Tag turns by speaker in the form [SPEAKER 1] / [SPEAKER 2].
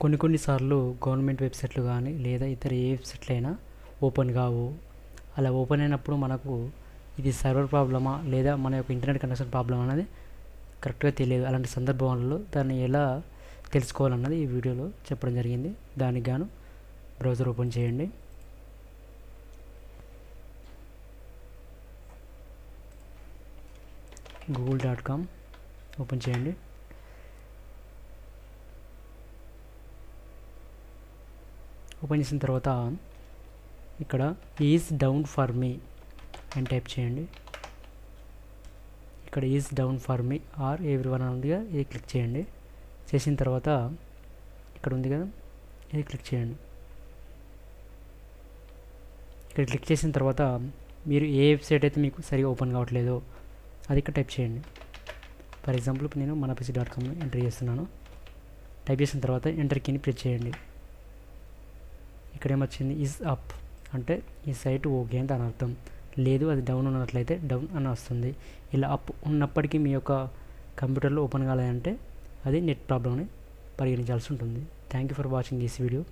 [SPEAKER 1] కొన్ని కొన్నిసార్లు గవర్నమెంట్ వెబ్సైట్లు కానీ లేదా ఇతర ఏ వెబ్సైట్లు అయినా ఓపెన్ కావు అలా ఓపెన్ అయినప్పుడు మనకు ఇది సర్వర్ ప్రాబ్లమా లేదా మన యొక్క ఇంటర్నెట్ కనెక్షన్ ప్రాబ్లమ్ అనేది కరెక్ట్గా తెలియదు. అలాంటి సందర్భాలలో దాన్ని ఎలా తెలుసుకోవాలన్నది ఈ వీడియోలో చెప్పడం జరిగింది. దానికి గాను బ్రౌజర్ ఓపెన్ చేయండి. గూగుల్ డాట్ కామ్ ఓపెన్ చేయండి. ఓపెన్ చేసిన తర్వాత ఇక్కడ ఈజ్ డౌన్ ఫర్ మీ అని టైప్ చేయండి. ఇక్కడ is down for me or everyone ఉందిగా ఇది క్లిక్ చేయండి. చేసిన తర్వాత ఇక్కడ ఉంది కదా ఇది క్లిక్ చేయండి. ఇక్కడ క్లిక్ చేసిన తర్వాత మీరు ఏ వెబ్సైట్ అయితే మీకు సరిగా ఓపెన్ కావట్లేదో. అది ఇక్కడ టైప్ చేయండి. ఫర్ ఎగ్జాంపుల్ నేను మనపిసి డాట్ కామ్ని ఎంటర్ చేస్తున్నాను. టైప్ చేసిన తర్వాత ఎంటర్ కీని ప్రెస్ చేయండి. ఇక్కడేమొచ్చింది ఈజ్ అప్ అంటే ఈ సైట్ ఓకే అని దాని అర్థం. లేదు అది డౌన్ ఉన్నట్లయితే డౌన్ అని వస్తుంది. ఇలా అప్ ఉన్నప్పటికీ మీ యొక్క కంప్యూటర్లో ఓపెన్ కాలేదంటే అది నెట్ ప్రాబ్లమ్ని పరిగణించాల్సి ఉంటుంది. Thank you for watching this video